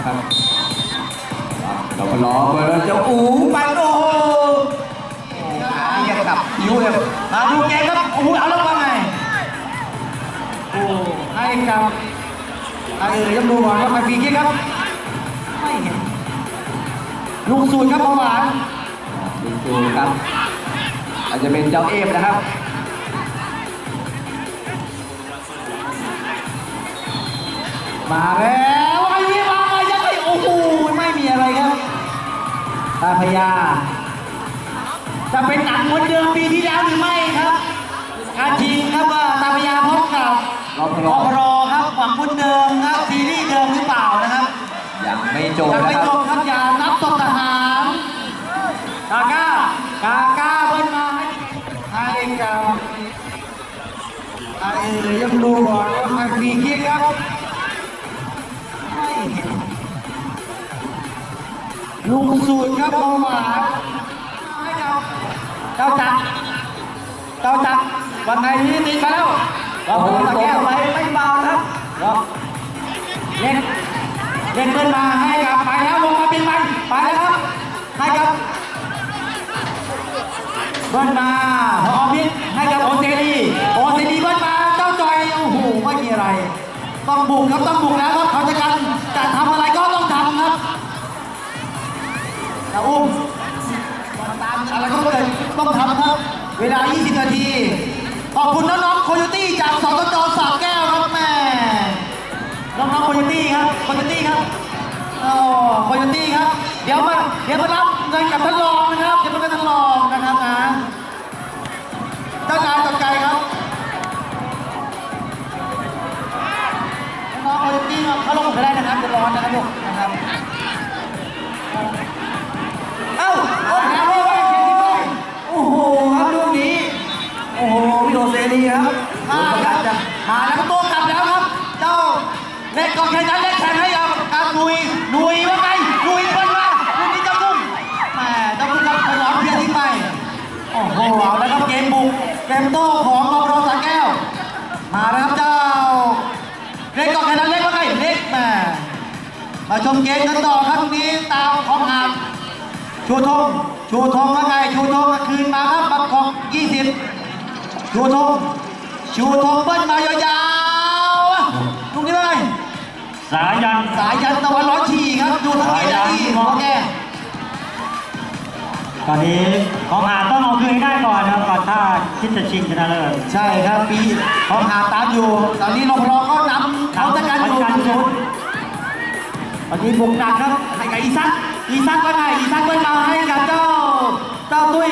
นะครับเราก็รอเบอร์เจ้าอูปันโอ้โหขาเรียกกับยิ้วเลยมาดูเกครับโอ้โหเอาแล้วว่าไงโอ้ให้กับไอ้เอ๋ยยังดูก่อนครับไปฟรีคิกครับไม่เห็นลูกสูตรครับเบาหวานลูกสูตรครับ อาจจะเป็นเจ้าเอฟนะครับมาแล้ว ม่มีอะไรครับตาพญาจะเป็นหนังเหมือนเดิมปีที่แล้วหรือไม่ครับการชิงครับว่าตาพญาพบกับรอพรครับหวังคุณเดิมครับซีรีส์เดิมหรือเปล่านะครับยังไม่จบยังนะไม่คจรับบครับอย่านับศพทหารกาก้ากาก้าเบิ้ลมาให้ให้กับไอ้เอ๋ยยังดูก่อนว่าใครฟรีคิกครับไม่เห็น ลุงสูตรครับเบาหวานให้เราเจ้าจักรเจ้าจักรวันไหนนี้ติดมาแล้วเราพตะแก้วไปไม่เบาครับเล่นเล่นเดินมาให้กับไปแล้วลงมาเป็นมันไปแล้วครับให้กับเบิ้ลมาพอพิษให้กับโอเซดีโอเซดีเบิ้ลมาเจ้าจอยโอ้โหไม่มีอะไร ต้องบุกครับต้องบุกแล้วครับเขาจะกัน จะอุ้มตามอะไรก็เกิดต้องทำครับ เวลา 20 นาที ขอบคุณน้องๆโคโยตี้จากสตจสระแก้วครับแม่น้องๆโคโยตี้ครับโคโยตี้ครับโอ้โคโยตี้ครับ เดี๋ยวมาเดี๋ยวมารับเงินกับท่านรองนะครับเดี๋ยวมาเงินท่านรองนะครับนะเจ้านายตกใจครับน้องโอลิมปิกเขาลงก็ได้นะครับจะร้อนนะครับลูก อเซรีครับมาครับมาแล้วตัวกลับแล้วครับ เจ้าเล็กก็แค่นั้นเล็กแข่งให้กับกับนุยนุยว่าไงนุยเพิ่นมาลูกนี้เจ้ากุ้งแหมเจ้ากุ้งครับถนอมเพียรทิ้งไปโอ้โหเอาแล้วครับเกมบุกเกมโต้ของรรสระแก้ว มาแล้วครับเจ้าเล็กก็แค่นั้นเล็กว่าไงเล็กแหมมาชมเกมกันต่อครับตรงนี้ตามของหามชูธงชูธงว่าไงชูธงคืนมาครับบัตรของ 20ชูธง ชูธงเบิ้ลมายาวๆตรงนี้เลยสายัน สายยันตะวันร้อนฉี่ครับดูทั้งนี้นะที่หัวแกตอนนี้ของหาต้องเอาคืนให้ได้ก่อนนะครับก่อนถ้าคิดจะชิงชนะเลิศใช่ครับปีของหามตามอยู่ ตอนนี้รพรก็นำเขาจะกันอยู่เขาจะกันอยู่ศูนย์ตอนนี้บุกหนักครับให้กับอีซักอีซักก็ได้อีซักก็มาให้กับเจ้าเจ้าตุ้ย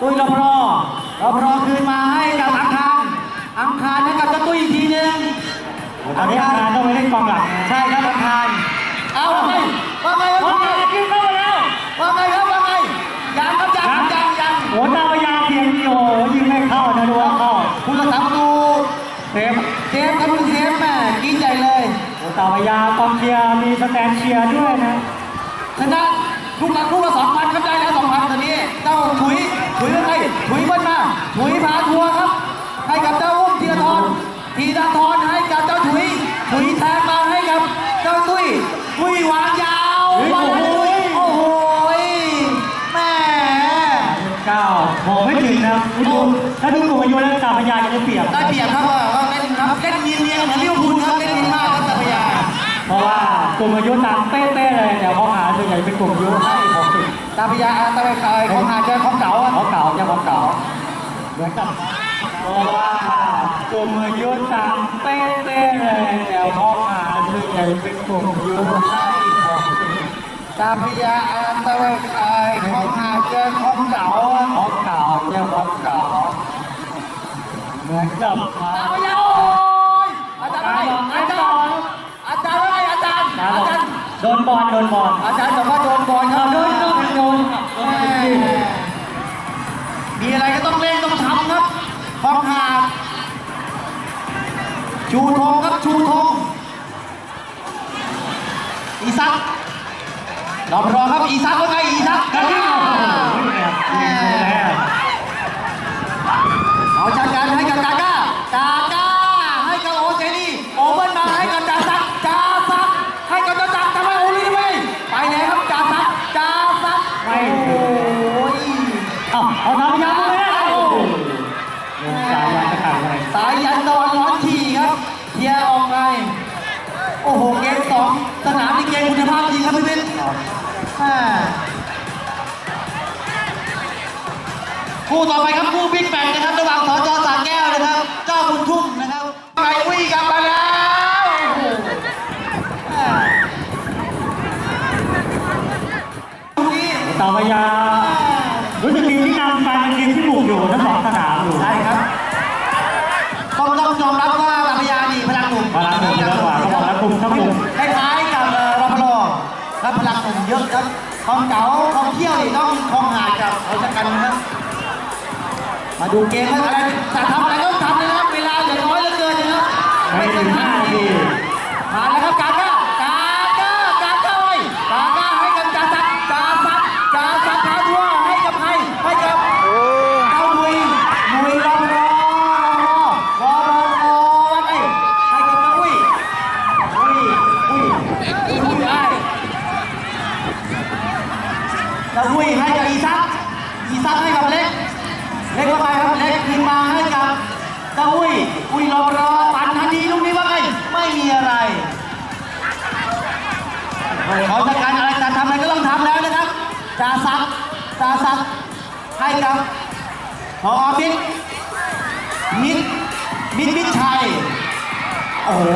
ตุ้ยรพรรพรคืนมาให้กับอังคาร อังคารให้กับเจ้าตุ้ยอีกทีหนึงตอนนี้อาการต้องไปเล่นกองหลังใช่ครับอังคารเอาว่าไงว่าไงโอ้ว่าไงยกินเข้าไปแล้วว่าไงครับว่าไงยังครับยังยังยังโอ้ตาพยาเสียงโยยิงไม่เข้านะดูว่าเข้าผู้รักษาประตูเซฟเซฟครับคุณเซฟแม่กินใหญ่เลยโอ้ตาพยากองเชียร์มีสแตนเชียร์ด้วยนะชนะลูกหลังลูกละสองพันครับได้แล้วสองพันตอนนี้เจ้าถุยถุยเป็นไงถุยเบิ้ลมาถุยพาทัวร์ ธีรทรให้กับเจ้าถุยถุยแทงมาให้กับเจ้าตุ้ยตุ้ยวางยาวเฮ้ยวางโอ้โหโอ้โหแม่เก้าโหไม่ถึงนะคุณดูถ้าดูกลุ่มอายุแล้วตาพยาจะได้เปรียบได้เปรียบครับว่าว่าเล่นครับเล่นเนียนเนียนๆเหมือนลิเวอร์พูลครับเล่นเนียนมากครับตาพยาเพราะว่ากลุ่มอายุตามเป๊ะๆเลยแต่ของหาส่วนใหญ่เป็นกลุ่มอายุให้ของสิตาพยาตาพยาของหาเจอของเก่าอะเขาเก่าจะของเก่าเหมือนกับเพราะว่า กลุ่มอายุตามเป๊ะเลยแต่ของหาส่วนใหญ่เป็นกลุ่มอายุให้ของสิตาพยาตาพยาของหาเจอของเก่าของเก่าจะของเก่าเหมือนกับตาพยาโอ้ยอาจารย์อาจารย์อาจารย์อาจารย์อาจารย์โดนบอลโดนบอลอาจารย์บอกว่าโดนบอลคเรารับโดนโดนโดนม่มีอะไรก็ ชูทองครับชูทองอีซักรอบรอครับอีซักว่าไงอีซักกระดิ่งเอาจาดการให้กับกาก้ากาก้าให้กับโอเซนี่โอเบิร์มาให้กับกาซักกาซักให้กับกาซักทำไมโอลี่ทำไมไปแล้ครับกาซักกาซักโอ้ยเอาเอาทำยัง แม่คู่ต่อไปครับคู่บิ๊กแมตช์นะครับ ระหว่างสจสาแก้วนะครับ เจ้าบุญทุ่มนะครับไปวิ่งกลับมาแล้วโอ้โหแม่ตรงนี้ตามายารู้สึกทีมที่นำการเป็นทีมที่บุกอยู่ทั้งสองสนามอยู่ใช่ครับต้องต้องยอมรับว่าลาพยานี่พลังหนุ่มพลังหนุ่มเยอะกว่าเขาบอกแล้วกลุ่มทั้งกลุ่ม คล้ายๆกับเอ่อรพล รับพลังหนุ่มเยอะครับของเก๋าของเที่ยวนี่ต้องของหาดกับเขาจะกันนะครับ มาดูเกมว่าอะไรจะทำอะไรต้องทำเลยนะครับ เวลาเหลือน้อยเหลือเกินนะครับไม่ถึงห้านาทีมาแล้ว ให้กับพอมิดมิดมิดมิดชัย โอ้โห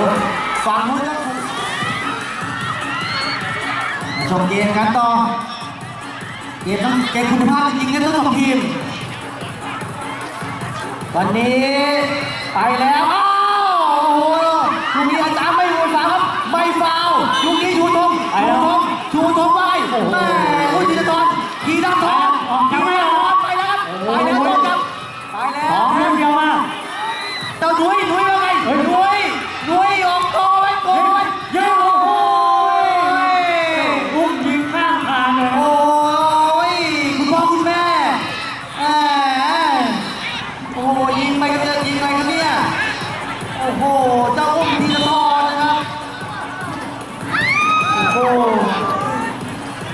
ฟังนู้นก็ถูกมาชมเกมกันต่อ เกมต้องเกมคุณภาพจริงๆกันทั้งสองทีมวันนี้ ไปแล้วอ้าวโอ้โหลูกนี้อาจารย์ไม่โหนสามครับ ไม่ฟาวลูกนี้ชูธงชูธงชูธงไปแม่คุณธีรทรกีดาทร เจ้าหนุ่ยหนุ่ยว่าไงเฮ้ยหนุ่ยหนุ่ยออกตัวไว้ก่อนเย้โอ้โหอุ้มยิงข้ามคานเลยโอ้ยคุณพ่อคุณแม่แหมโอ้โหยิงไปกันเจอยิงอะไรกันเนี่ยโอ้โหเจ้าอุ้มธีรทรนะครับโอ้โห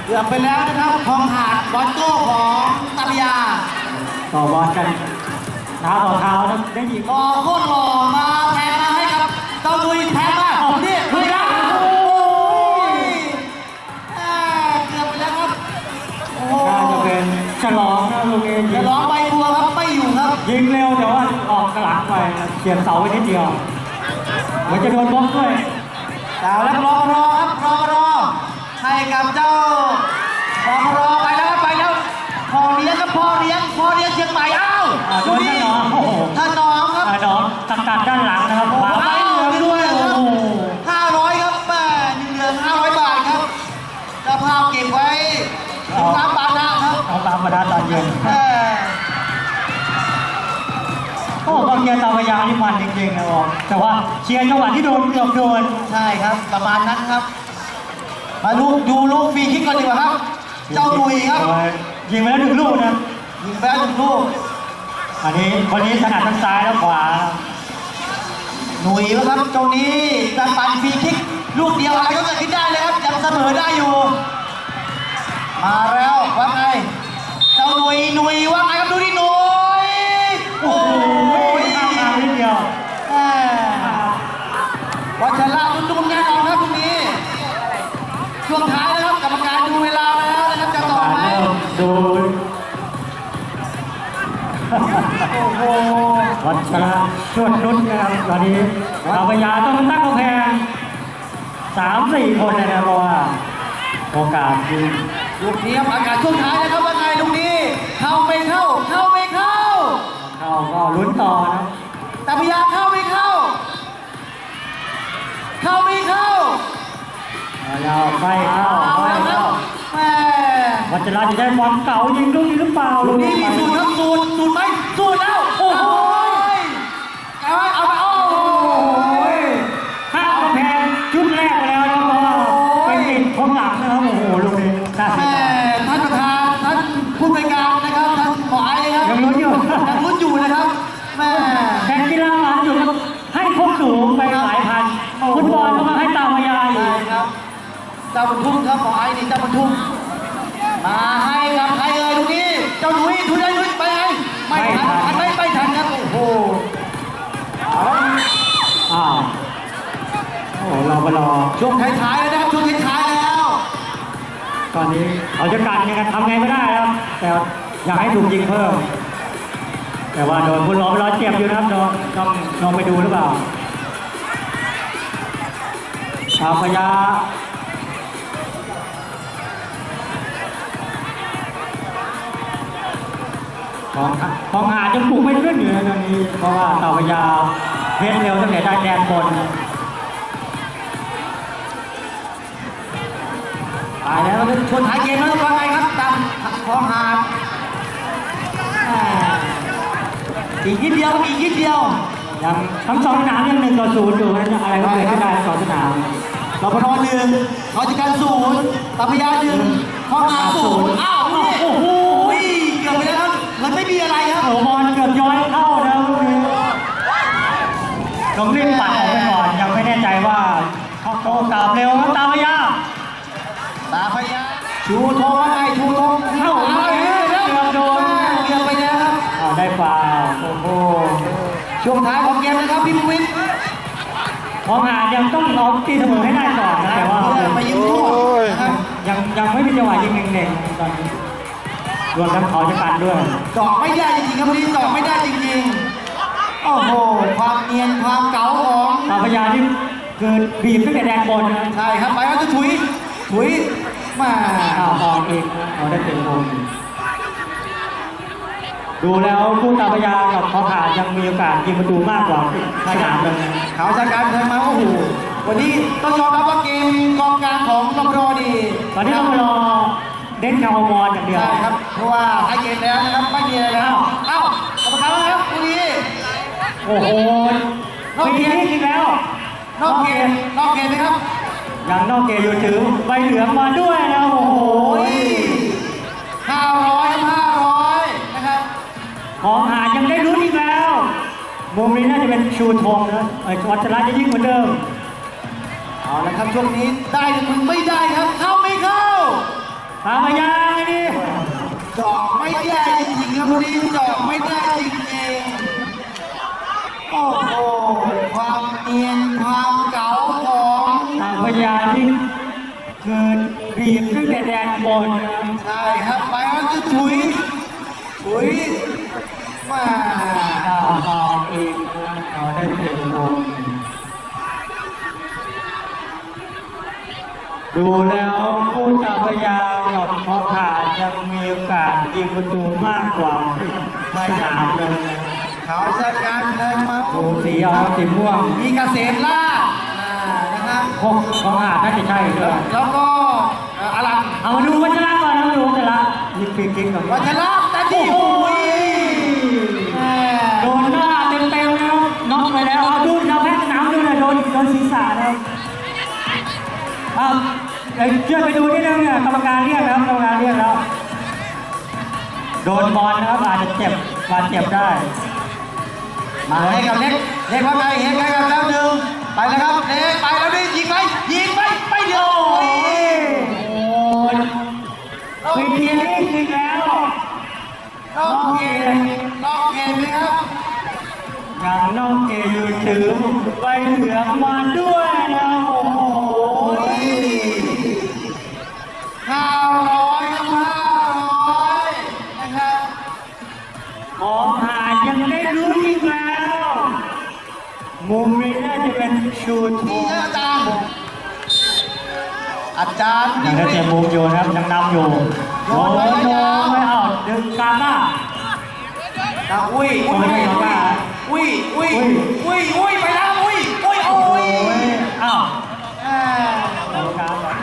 เกือบไปแล้วนะครับทองหาดบอลโก้ของตาลยาต่อบอลกัน ท้าต่อเท้านะได้ยิงบอลโคตรหล่อมาแทงมาให้กับเจ้าลุยแทงมานี่ลุยแล้วโอ้ยแหม่เกือบไปแล้วครับโอ้โหน่าจะเป็นฉลองนะลูกเองยิจะงร้องใบบัวครับไม่อยู่ครับยิงเร็วแต่ว่าออกกระหลังไปเฉียดเสาไปนิดเดียวเหมือนจะโดนบล็อกด้วยดาวแล้วรอรอครับรอรอให้กับเจ้ารอรอไปแล้วครับไปแล้วพ่อเลี้ยงครับพ่อเลี้ยงพ่อเลี้ยงเชียงใหม่อ้าวอ่าโดดูนนี่ท่านน้องโอ้โห ท่านน้องครับ อ่าน้องตัดตัดด้านหลังนะครับขวาไปเหลืองด้วยโอ้โหห้าร้อยครับแม่หนึ่งเหลืองห้าร้อยบาทครับเจ้าภาพเก็บไว้ถึงน้ำบานะครับเอาตามมาดาตอนเย็นแม่โอ้กองเชียร์ตามายานี่มันจริงๆนะบอกแต่ว่าเชียร์จังหวะที่โดนเกือบโดนใช่ครับ ประมาณนั้นครับ มาดูดูลูกฟรีคิกก่อนดีกว่าครับ เจ้าดุยครับ ยิงไปแล้วหนึ่งลูกนะยิงไปแล้วหนึ่งลูก อันนี้คนนี้ถนัดทั้งซ้ายและขวา หนุ่ยนะครับตรงนี้จะปั่นฟรีคิกลูกเดียวอะไรก็เกิดขึ้นได้เลยครับยังเสมอได้อยู่ มาแล้วว่าไงเจ้าหนุ่ยหนุ่ยว่าไงครับดูดิหนุ่ยโอ้โหข้ามมานิดเดียวแม่วัชระดุนๆแน่นอนครับตรงนี้ช่วงท้าย ไหมดูโอ้โหวัชระชวดนุชนนะครับตอนนี้ตามายาต้องตั้งกำแพงสามสี่คนเลยนะเพราะว่าโอกาสยิงลูกนี้ครับอากาศช่วงท้ายนะครับว่าไงลูกนี้เข้าไม่เข้าเข้าไม่เข้า เข้าก็ลุ้นต่อนะแต่พยาเข้าไม่เข้า เข้าไม่เข้ายาไม่เข้าไม่เข้าแวัชระจะได้บอลเก่ายิงลูกนี้หรือเปล่าลูกนี้มีสูตรครับสูตรสูตรไหมสู อาละอ้าวโอ้โหเราไปรอช่วงท้ายๆแล้ว ตอนนี้เขาจะการยังไงทำไงไม่ได้ครับ แต่อยากให้ถูกยิงเพิ่ม แต่ว่าโดนคุณรอไปรอเจ็บอยู่นะครับต้องต้องลองไปดูหรือเปล่าชาวพยาของของหาจะปลุกไม่ขึ้นอยู่นะตอนนี้เพราะว่าเต่าพยาเพชรเร็วตั้งแต่ได้แดนบน ตายแล้วชนท้ายเกมแล้วว่าไงครับตามคลองหาดอ่าอีกนิดเดียวอีกนิดเดียวยังทั้งสองสนามยังหนึ่งต่อศูนย์อยู่นะอะไรก็เกิดขึ้นได้สองสนามรพนหนึ่งเขาจะการศูนย์ตาพยาหนึ่งคลองหาดศูนย์อ้าวนี่โอ้โหเกือบไปแล้วครับเหมันไม่มีอะไรครับโอ้บอลเกือบย้อนเข้าแล้วลูกนี้ต้องรีบปัดออกไปก่อนยังไม่แน่ใจว่าเขาโตกลับเร็วครับตามพยาตาพยา ชูธงว่าไงชูธงเข้าเอาไปเลยเกือบโดนเกือบไปแล้วครับอ่าได้ฟาวล์โอ้โหช่วงท้ายของเกมนะครับพี่วิทย์ของหาดยังต้องเอาตีเสมอให้ได้ก่อนนะแต่ว่าเพื่อไปยิงโทษนะครับยังยังไม่มีจังหวะยิงเน่งๆตอนนี้รวมทั้งเขาจะกันด้วยเจาะไม่ได้จริงๆครับวันนี้เจาะไม่ได้จริงๆโอ้โหความเนียนความเก๋าของตามพยาที่คือบีบตั้งแต่แดนบนนะใช่ครับไปว่าจะถุยถุย มาอ้าออกอีกเอาได้เต็มวงดูแล้วคู่ตาพยากับเขาขาดยังมีโอกาสยิงประตูมากกว่าสนามเลยเขาจากการเคยมาโอ้โหวันนี้ต้องยอมรับว่าเกมกองกลางของลำรอดีตอนนี้ต้องรอเด่นคาวมอนอย่างเดียวใช่ครับเพราะว่าท้ายเกมแล้วนะครับไม่มีอะไรแล้วเอ้ากรรมการแล้วนะครับวันนี้โอ้โหไม่ดีอีกแล้วนอกเกมนอกเกมไหมครับ ยังนอกเกมอยู่ถือใบเหลืองมาด้วยนะโอ้โหโอ้ยห้าร้อยห้าร้อยนะครับ ของหายังได้ลุ้นอีกแล้วมุมนี้น่าจะเป็นชูธงนะไอ้วัชระจะยิ่งกว่าเดิม เอาละครับช่วงนี้ได้หรือไม่ได้ครับ เข้าไม่เข้าตามพยาไงนี่เจาะไม่ได้จริงๆครับวันนี้เจาะไม่ได้จริงๆโอ้โหความเนียน ยาที่คือบีบตั้งแต่แดนบนนะใช่ครับไปมันจะถุยถุยมาเอาเอาเองเอาได้เต็มวงดูแล้วผู้จับพยากับพอขาดยังมีโอกาสยิงประตูมากกว่าสนามเลยเขาจะการเดินมาโอ้สีเอาสีม่วงมีเกษตรล่าอ่า นะครับหกของอาจน่าจะใช่ด้วยแล้วก็เอ่ออลังเอามาดูวัชระก่อนนะมาดูวัชระยิงฟรีคิกกับวัชระแต่ที่โอ้ยแม่โดนหน้าเต็มๆแล้วน็อกไปแล้วเอาดูดาวแพ้สนามดูนะโดนโดนศีรษะแล้วครับเดี๋ยวเชื่อไปดูนิดนึงเนี่ยกรรมการเรียกแล้วกรรมการเรียกแล้ว โดนบอลนะครับอาจจะเจ็บบาดเจ็บได้ มาให้กับเล็กเล็กว่าไงเห็นไงกับแล้วหนึ่ง ไปแล้วครับเล็กไปแล้วนี่ยิงไหมยิงไหมไม่เดียวโอ้ยโอ้ยฟรีคิกอีกแล้วนอกเกมนอกเกมนะครับอย่างน้องเกยูถือใบเหลืองมาด้วยนะโอ้โหโอ้ยห้าร้อยครับห้าร้อยนะครับของหายังได้รู้นอีกแล้วมุมนี้น่าจะ เป็นชูทนี่งอาจารย์ อาจารย์ยังได้เตรียมมุมอยู่นะครับยังนำอยู่โอ้โหไม่เอาดึงกาบ้านะอุ้ยโอ้ยไม่เอาบ้าอุ้ยอุ้ยอุ้ยอุ้ยอุ้ยไปแล้วอุ้ยอุ้ยโอ้โอ้ยยอ้าวอ่าเอากาบ้า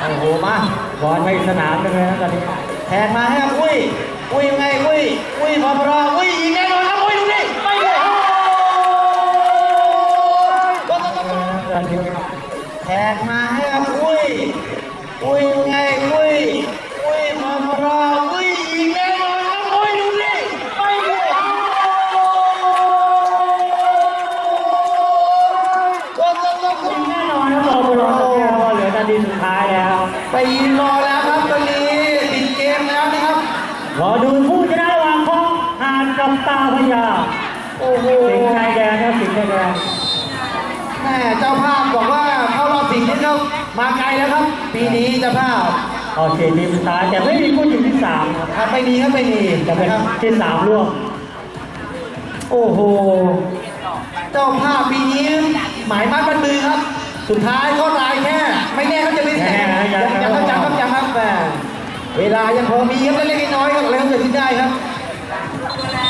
โอ้โหมาบอลไปสนามเลยนะตอนนี้แทนมาให้ครับอุ้ยอุ้ยยังไงอุ้ยอุ้ยพอพรออุ้ยยิงแน่นอนครับ แทนมาให้ ม่เจ้าภาพบอกว่าเข้ารอบสี่นี่เขามาไกลแล้วครับ ปีนี้เจะภาพโอเคทีมสุดท้ายแต่ไม่มีผู้หญิงที่สามครับครับไม่มีครับไม่มีจะเป็นนะครับ ที่สามร่วมโอ้โห เจ้าภาพปีนี้หมายมั่นมันมือครับ สุดท้ายก็รายแค่ ไม่แน่เขาจะไม่แน่ยังยังครับยังครับยังครับแหมเวลายังพอมีครับเล็กๆน้อยๆครับอะไรก็เกิดขึ้นได้ครับ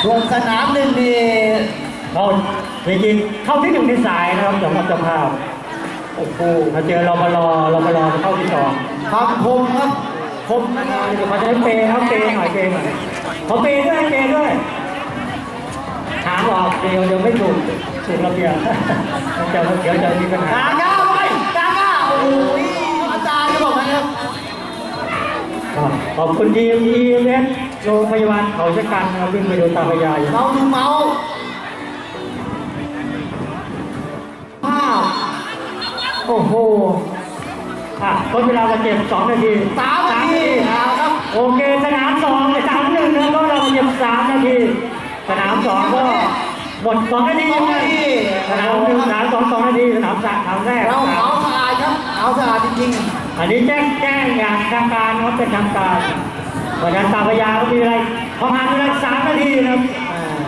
ส่วนสนามหนึ่งนี่เขาจริงๆเข้าที่หนึ่งในสายนะครับสำหรับเจ้าภาพ โอ้โหมาเจอเรามารอเรามารอเข้าที่สองความคมครับคมนะคอ่ารับเดี๋ยวเขาจะให้เปย์ครับเปย์หน่อยเปย์หน่อยขอเปย์ด้วยเปย์ด้วยถามออกเดี๋ยวเดี๋ยวไม่ถูกถูกระเบียบเดี๋ยวเดี๋ยวจะมีปัญหากาก้าไปกาก้าโอ้ยอาจารย์ก็บอกนะครับครับขอบคุณทีม EMS โรงพยาบาลเขาชะกันนะครับวิ่งไปดูตาพยาอยู่เมาดูเมา โอ้โหอะทดเวลาจะเจ็บสองนาทีสามนาทีเอาครับโอเคสนามสองสามหนึ่งแล้วก็เราเจ็บสามนาที สนามสองก็หมดสองนาทีสองนาทีสนามหนึ่งสนามสองสองนาทีสนามสามสามแรกเราเอาสะอาดครับเอาสะอาดจริงอันนี้แจ้งแจ้งอย่างทางการนะครับเป็นทางการวันนั้นตาพยาก็มีอะไรพอผ่านเวลาสามนาทีนะครับๆอ่า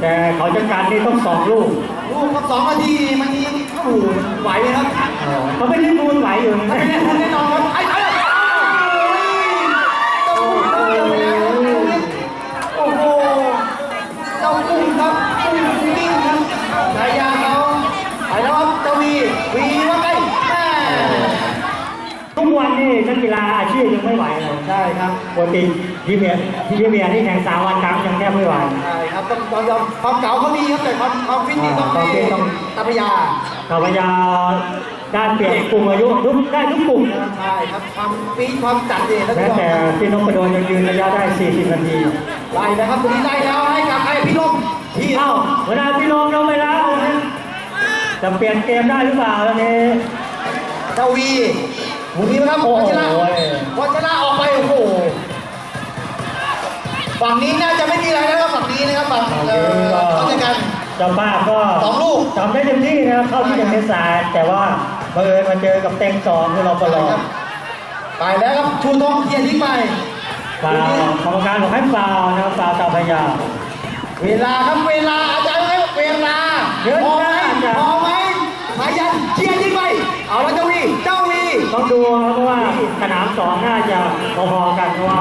แต่เขาจัดการนี่ต้องสองลูกลูกครับสองนาทีมันยังโอ้โหไหวไหมครับเขาไม่ได้มูลไหวอยู่นะไม่ได้แน่นอนไอ้ไอ้โอ้โหเจ้ากุ้งครับกุ้งกิ้งครับชายาเขาไปแล้วครับเจ้าวีวี นนี่นักกีฬาอาชีพยังไม่ไหวเลยใช่ครับปกติทีเมียทีเมียนี่แข่งสามวันครั้งยังแทบไม่ไหว ใช่ครับต้องต้องยอมความเก่าเขามีครับแต่ความความฟิตนี่ต้องอ่าความฟิให้ตต้องตาพยาตาพยาด้านเปลี่ยนกลุ่มอายุทุกได้ทุกกลุ่มนะครับใช่ครับความฟิตความจัดเด่นแล้วแม้ก็แต่พี่นพดลยังยืนระยะได้ 40 นาทีไล่นะครับตรงนี้ไล่แล้วให้กับไอ้พี่ลมพี่เอ้าเวลาพี่ลงลงไปแล้วนะจะเปลี่ยนเกมได้หรือเปล่าตอนนี้ เจ้าวีหมุนนี้นะครับโอ้โหวัชระวัชระออกไปโอ้โหฝั่งนี้น่าจะไม่มีอะไรแล้วครับฝั่งนี้นะครับฝั่งเอ่อเขาจะกันเจ้าบ้าก็สองลูกทำได้เต็มที่นะครับเข้าที่หนึ่งในสายแต่ว่าบังเอิญมาเจอกับเต็งสองคือเราปลอไปแล้วครับชูทองเทียนทิ้งไปฟาวกรรมการบอกให้ฟาวนะครับฟาวตาพยาเวลาครับเวลาอาจารย์ครับเวลาเยอะพอไหมมากอา เอาแล้วเจ้าวีเจ้าวีต้องดูครับเพราะว่าสนามสองน่าจะพอๆกันเพราะว่า